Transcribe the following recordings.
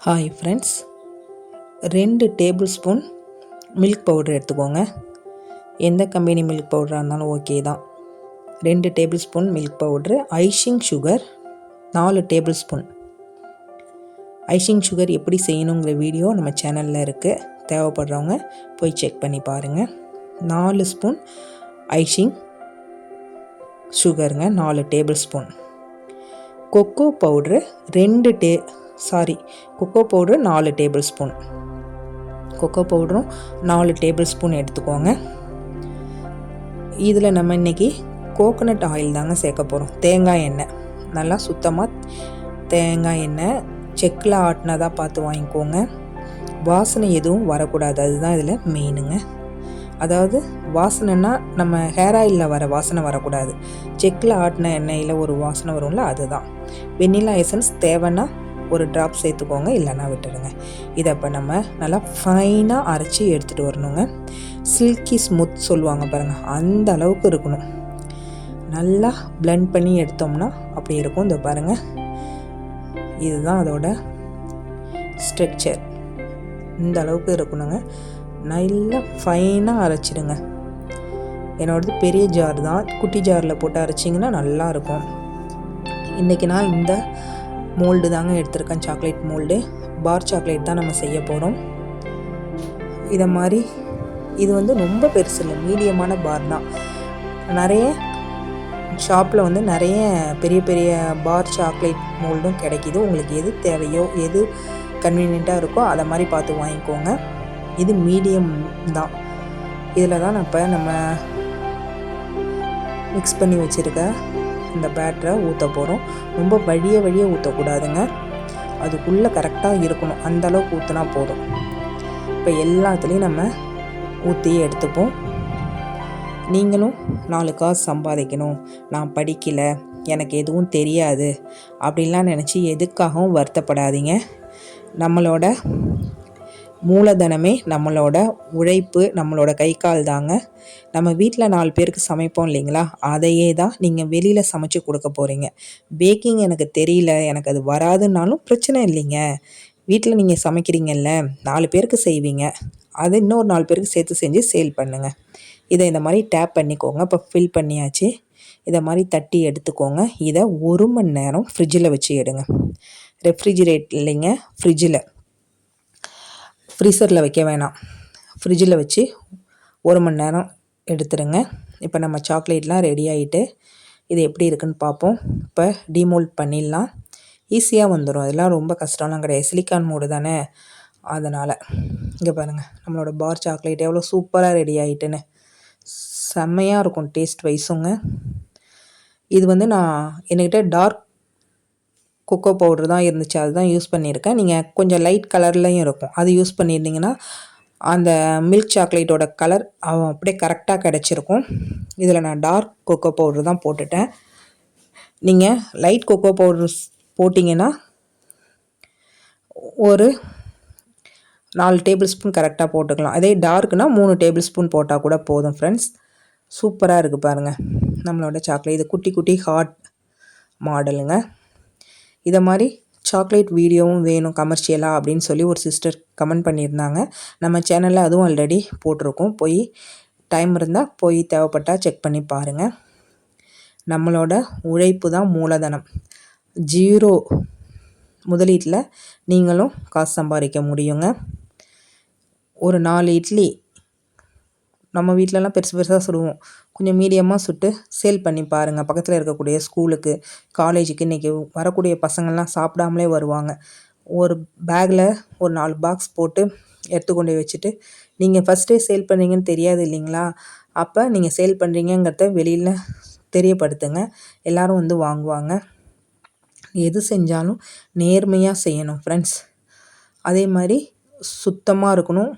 Hi friends ரெண்டு tablespoon milk powder எடுத்துக்கோங்க. எந்த கம்பெனி மில்க் பவுடராக இருந்தாலும் ஓகே தான். ரெண்டு tablespoon milk powder icing sugar நாலு டேபிள் ஸ்பூன் ஐஷிங் சுகர் எப்படி செய்யணுங்கிற வீடியோ நம்ம சேனலில் இருக்குது தேவைப்படுறவங்க போய் செக் பண்ணி பாருங்கள் நாலு ஸ்பூன் ஐஷிங் சுகருங்க நாலு டேபிள் ஸ்பூன் கொக்கோ பவுட்ரு ரெண்டு டே சாரி கொக்கோ பவுடர் நாலு டேபிள் ஸ்பூன் கொக்கோ பவுடரும் நாலு டேபிள் ஸ்பூன் எடுத்துக்கோங்க. இதில் நம்ம இன்றைக்கி கோகோனட் ஆயில் தாங்க சேர்க்க போகிறோம் தேங்காய் எண்ணெய். நல்லா சுத்தமாக தேங்காய் எண்ணெய் செக்கில் ஆட்டினதாக பார்த்து வாங்கிக்கோங்க. வாசனை எதுவும் வரக்கூடாது. அதுதான் இதில் மெயினுங்க அதாவது வாசனைன்னா நம்ம ஹேர் ஆயிலில் வர வாசனை வரக்கூடாது. செக்கில் ஆட்டின எண்ணெயில் ஒரு வாசனை வரும்ல அதுதான். வெண்ணிலா எசன்ஸ் தேவைன்னா ஒரு ட்ராப் சேர்த்துக்கோங்க இல்லைன்னா விட்டுடுங்க. இதை இப்போ நம்ம நல்லா ஃபைனாக அரைச்சி எடுத்துகிட்டு வரணுங்க. சில்கி ஸ்மூத் சொல்லுவாங்க பாருங்கள் அந்த அளவுக்கு இருக்கணும். நல்லா பிளெண்ட் பண்ணி எடுத்தோம்னா அப்படி இருக்கும். இந்த பாருங்கள் இதுதான் அதோட ஸ்ட்ரக்சர் இந்த அளவுக்கு இருக்கணுங்க. நல்லா ஃபைனாக அரைச்சிடுங்க. என்னோடது பெரிய ஜார் தான். குட்டி ஜாரில் போட்டு அரைச்சிங்கன்னா நல்லாயிருக்கும் இன்றைக்கி நான் இந்த மோல்டு தாங்க எடுத்திருக்கேன் சாக்லேட் மோல்டு. பார் சாக்லேட் தான் நம்ம செய்ய போகிறோம் இதை மாதிரி இது வந்து ரொம்ப பெருசு இல்லை மீடியமான பார் தான். நிறைய ஷாப்பில் வந்து நிறைய பெரிய பெரிய பார் சாக்லேட் மோல்டும் கிடைக்கிது. உங்களுக்கு எது தேவையோ எது கன்வீனியண்ட்டாக இருக்கோ அதை மாதிரி பார்த்து வாங்கிக்கோங்க. இது மீடியம் தான். இதில் தான் இப்போ நம்ம மிக்ஸ் பண்ணி வச்சுருக்க இந்த பேட்டரை ஊற்ற போகிறோம் ரொம்ப வழிய வழிய ஊற்றக்கூடாதுங்க அதுக்குள்ளே கரெக்டாக இருக்கணும். அந்தளவுக்கு ஊற்றினா போதும். இப்போ எல்லாத்துலேயும் நம்ம ஊற்றி எடுத்துப்போம். நீங்களும் நாலு காசு சம்பாதிக்கணும். நான் படிக்கலை. எனக்கு எதுவும் தெரியாது. அப்படின்லாம் நினச்சி எதுக்காகவும் வருத்தப்படாதீங்க. நம்மளோட மூலதனமே நம்மளோட உழைப்பு நம்மளோட கை கால் தாங்க. நம்ம வீட்டில் நாலு பேருக்கு சமைப்போம் இல்லைங்களா? அதையே தான் நீங்கள் வெளியில் சமைச்சு கொடுக்க போகிறீங்க பேக்கிங் எனக்கு தெரியல எனக்கு அது வராதுன்னாலும் பிரச்சனை இல்லைங்க. வீட்டில் நீங்கள் சமைக்கிறீங்கல்ல நாலு பேருக்கு செய்வீங்க. அதை இன்னொரு நாலு பேருக்கு சேர்த்து செஞ்சு சேல் பண்ணுங்கள் இதை இந்த மாதிரி டேப் பண்ணிக்கோங்க. இப்போ ஃபில் பண்ணியாச்சு. இதை மாதிரி தட்டி எடுத்துக்கோங்க. இதை ஒரு மணி நேரம் ஃப்ரிட்ஜில் வச்சு எடுங்க. ரெஃப்ரிஜிரேட் இல்லைங்க ஃப்ரிட்ஜில் ஃப்ரீசரில் வைக்க வேணாம். ஃப்ரிட்ஜில் வச்சு ஒரு மணி நேரம் எடுத்துருங்க இப்போ நம்ம சாக்லேட்லாம் ரெடி ஆகிட்டு இது எப்படி இருக்குன்னு பார்ப்போம். இப்போ டிமோல்ட் பண்ணிடலாம். ஈஸியாக வந்துடும். அதெல்லாம் ரொம்ப கஷ்டம்லாம் கிடையாது. சிலிக்கான் மூடு தானே? அதனால். இங்கே பாருங்கள் நம்மளோட பார் சாக்லேட் எவ்வளோ சூப்பராக ரெடி ஆகிட்டுன்னு செம்மையாக இருக்கும் டேஸ்ட் வைஸுங்க. இது வந்து நான் என்கிட்ட டார்க் கொக்கோ பவுடர் தான் இருந்துச்சு அதுதான் யூஸ் பண்ணியிருக்கேன். நீங்கள் கொஞ்சம் லைட் கலர்லேயும் இருக்கும். அது யூஸ் பண்ணியிருந்தீங்கன்னா அந்த மில்க் சாக்லேட்டோட கலர் அப்படியே கரெக்டாக கிடச்சிருக்கும். இதில் நான் டார்க் கொக்கோ பவுடர் தான் போட்டுட்டேன். நீங்கள் லைட் கொக்கோ பவுடர் போட்டிங்கன்னா ஒரு நாலு டேபிள் ஸ்பூன் கரெக்டாக போட்டுக்கலாம். அதே டார்க்குனா மூணு டேபிள் ஸ்பூன் போட்டால் கூட போதும் ஃப்ரெண்ட்ஸ் சூப்பராக இருக்குது பாருங்கள் நம்மளோட சாக்லேட் இது குட்டி குட்டி ஹாட் மாடலுங்க இதை மாதிரி சாக்லேட் வீடியோவும் வேணும் கமர்ஷியலாக அப்படின்னு சொல்லி ஒரு சிஸ்டர் கமெண்ட் பண்ணியிருந்தாங்க. நம்ம சேனலில் அதுவும் ஆல்ரெடி போட்டிருக்கோம். போய் டைம் இருந்தால் போய் தேவைப்பட்டால் செக் பண்ணி பாருங்கள் நம்மளோட உழைப்பு தான் மூலதனம். ஜீரோ முதலீட்டில் நீங்களும் காசு சம்பாதிக்க முடியுங்க. ஒரு நாலு இட்லி நம்ம வீட்டிலலாம் பெருசு பெருசாக சுடுவோம். கொஞ்சம் மீடியமாக சுட்டு சேல் பண்ணி பாருங்கள் பக்கத்தில் இருக்கக்கூடிய ஸ்கூலுக்கு காலேஜுக்கு இன்றைக்கி வரக்கூடிய பசங்கள்லாம் சாப்பிடாமலே வருவாங்க. ஒரு பேக்கில் ஒரு நாலு பாக்ஸ் போட்டு எடுத்து கொண்டு வச்சுட்டு நீங்கள் ஃபஸ்ட்டே சேல் பண்ணுறீங்கன்னு தெரியாது இல்லைங்களா? அப்போ நீங்கள் சேல் பண்ணுறீங்கிறத வெளியில் தெரியப்படுத்துங்க. எல்லோரும் வந்து வாங்குவாங்க. எது செஞ்சாலும் நேர்மையாக செய்யணும் ஃப்ரெண்ட்ஸ் அதே மாதிரி சுத்தமாக இருக்கணும்.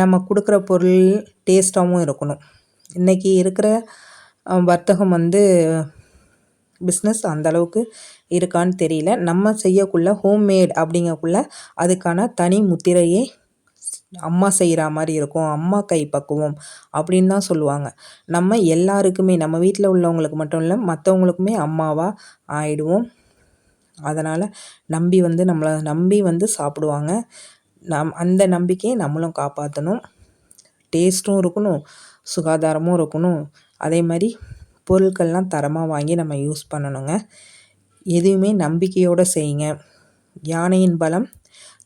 நம்ம கொடுக்குற பொருள் டேஸ்ட்டாகவும் இருக்கணும். இன்றைக்கி இருக்கிற வர்த்தகம் வந்து பிஸ்னஸ் அந்தளவுக்கு இருக்கான்னு தெரியல. நம்ம செய்யக்குள்ள ஹோம்மேட் அப்படிங்கக்குள்ள அதுக்கான தனி முத்திரையே அம்மா செய்கிற மாதிரி இருக்கும். அம்மா கை பக்குவம் அப்படின்னு தான் சொல்லுவாங்க. நம்ம எல்லாருக்குமே நம்ம வீட்டில் உள்ளவங்களுக்கு மட்டும் இல்லை மற்றவங்களுக்குமே அம்மாவாக ஆயிடுவோம். அதனால் நம்பி வந்து நம்மளை நம்பி வந்து சாப்பிடுவாங்க. நம் அந்த நம்பிக்கையை நம்மளும் காப்பாற்றணும் டேஸ்ட்டும் இருக்கணும் சுகாதாரமும் இருக்கணும். அதே மாதிரி பொருட்கள்லாம் தரமாக வாங்கி நம்ம யூஸ் பண்ணணுங்க. எதுவுமே நம்பிக்கையோடு செய்யுங்க. யானையின் பலம்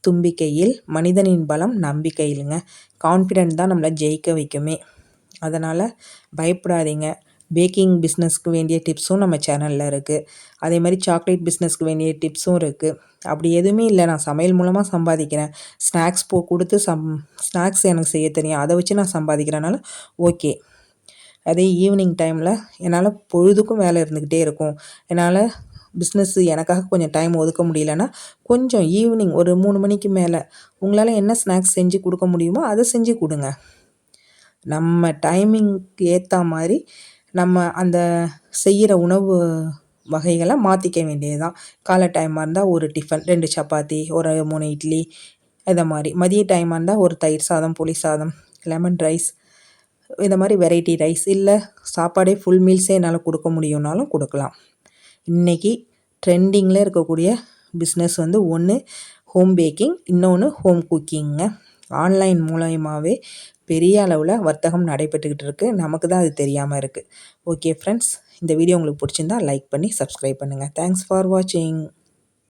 தும்பிக்கையில் மனிதனின் பலம் நம்பிக்கையிலுங்க. கான்ஃபிடென்ட் தான் நம்மளை ஜெயிக்க வைக்குமே. அதனால் பயப்படாதீங்க. பேக்கிங் பிஸ்னஸ்க்கு வேண்டிய டிப்ஸும் நம்ம சேனலில் இருக்குது அதே மாதிரி சாக்லேட் பிஸ்னஸ்க்கு வேண்டிய டிப்ஸும் இருக்குது அப்படி எதுவுமே இல்லை. நான் சமையல் மூலமாக சம்பாதிக்கிறேன். ஸ்நாக்ஸ் போ கொடுத்து சம் ஸ்நாக்ஸ் எனக்கு செய்ய தெரியும். அதை வச்சு நான் சம்பாதிக்கிறனால ஓகே. அதே ஈவினிங் டைமில் என்னால் பொழுதுக்கும் வேலை இருந்துக்கிட்டே இருக்கும். என்னால் பிஸ்னஸ் எனக்காக கொஞ்சம் டைம் ஒதுக்க முடியலன்னா கொஞ்சம் ஈவினிங் ஒரு மூணு மணிக்கு மேலே உங்களால் என்ன ஸ்நாக்ஸ் செஞ்சு கொடுக்க முடியுமோ அதை செஞ்சு கொடுங்க. நம்ம டைமிங்க்கு ஏற்ற மாதிரி நம்ம அந்த செய்கிற உணவு வகைகளை மாற்றிக்க வேண்டியது தான் காலை டைமாக இருந்தால் ஒரு டிஃபன் ரெண்டு சப்பாத்தி ஒரு மூணு இட்லி இதை மாதிரி மதிய டைமாக இருந்தால் ஒரு தயிர் சாதம் புளி சாதம் லெமன் ரைஸ் இந்த மாதிரி வெரைட்டி ரைஸ் இல்லை சாப்பாடே ஃபுல் மீல்ஸே என்னால் கொடுக்க முடியும்னாலும் கொடுக்கலாம். இன்றைக்கி ட்ரெண்டிங்கில் இருக்கக்கூடிய பிஸ்னஸ் வந்து ஒன்று ஹோம் பேக்கிங் இன்னொன்று ஹோம் குக்கிங்க ஆன்லைன் மூலயமாவே பெரிய அளவில் வர்த்தகம் நடைபெற்றுக்கிட்டு இருக்குது நமக்கு தான் அது தெரியாமல் இருக்குது ஓகே ஃப்ரெண்ட்ஸ் இந்த வீடியோ உங்களுக்கு பிடிச்சிருந்தா லைக் பண்ணி சப்ஸ்கிரைப் பண்ணுங்கள் தேங்க்ஸ் ஃபார் வாட்சிங்